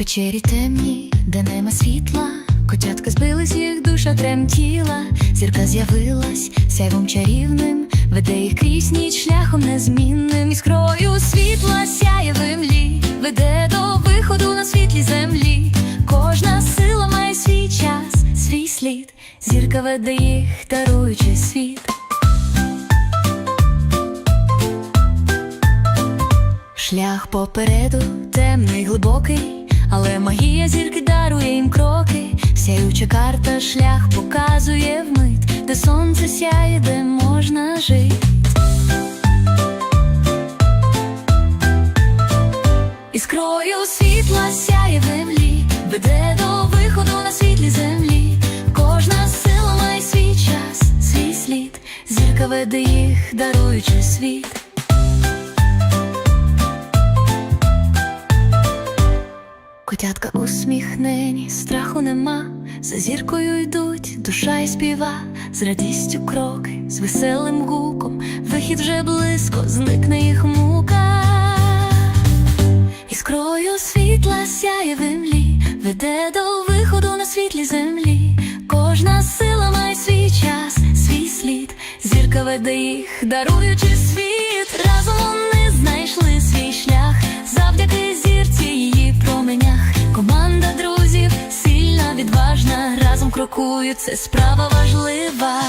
печері темні, де нема світла, котятка збились, їх душа тремтіла, зірка з'явилась сяйвом чарівним, веде їх крізь ніч шляхом незмінним, іскрою світла сяє в веде до виходу на світлі землі. Кожна сила має свій час, свій слід, зірка веде їх, даруючи світ. Шлях попереду темний, глибокий, але магія зірки дарує їм кроки. Сяюча карта, шлях показує вмить, де сонце сяє, де можна жити. Іскрою світла сяє в землі, веде до виходу на світлі землі. Кожна сила має свій час, свій слід, зірка веде їх, даруючи світ. Котятка усміхнені, страху нема, за зіркою йдуть, душа й співа, з радістю кроки, з веселим гуком, вихід вже близько, зникне їх мука. Іскрою світла сяє в імлі, веде до виходу на світлі землі. Кожна сила має свій час, свій слід, зірка веде їх, даруючи світ. Разом вони разом крокують, це справа важлива.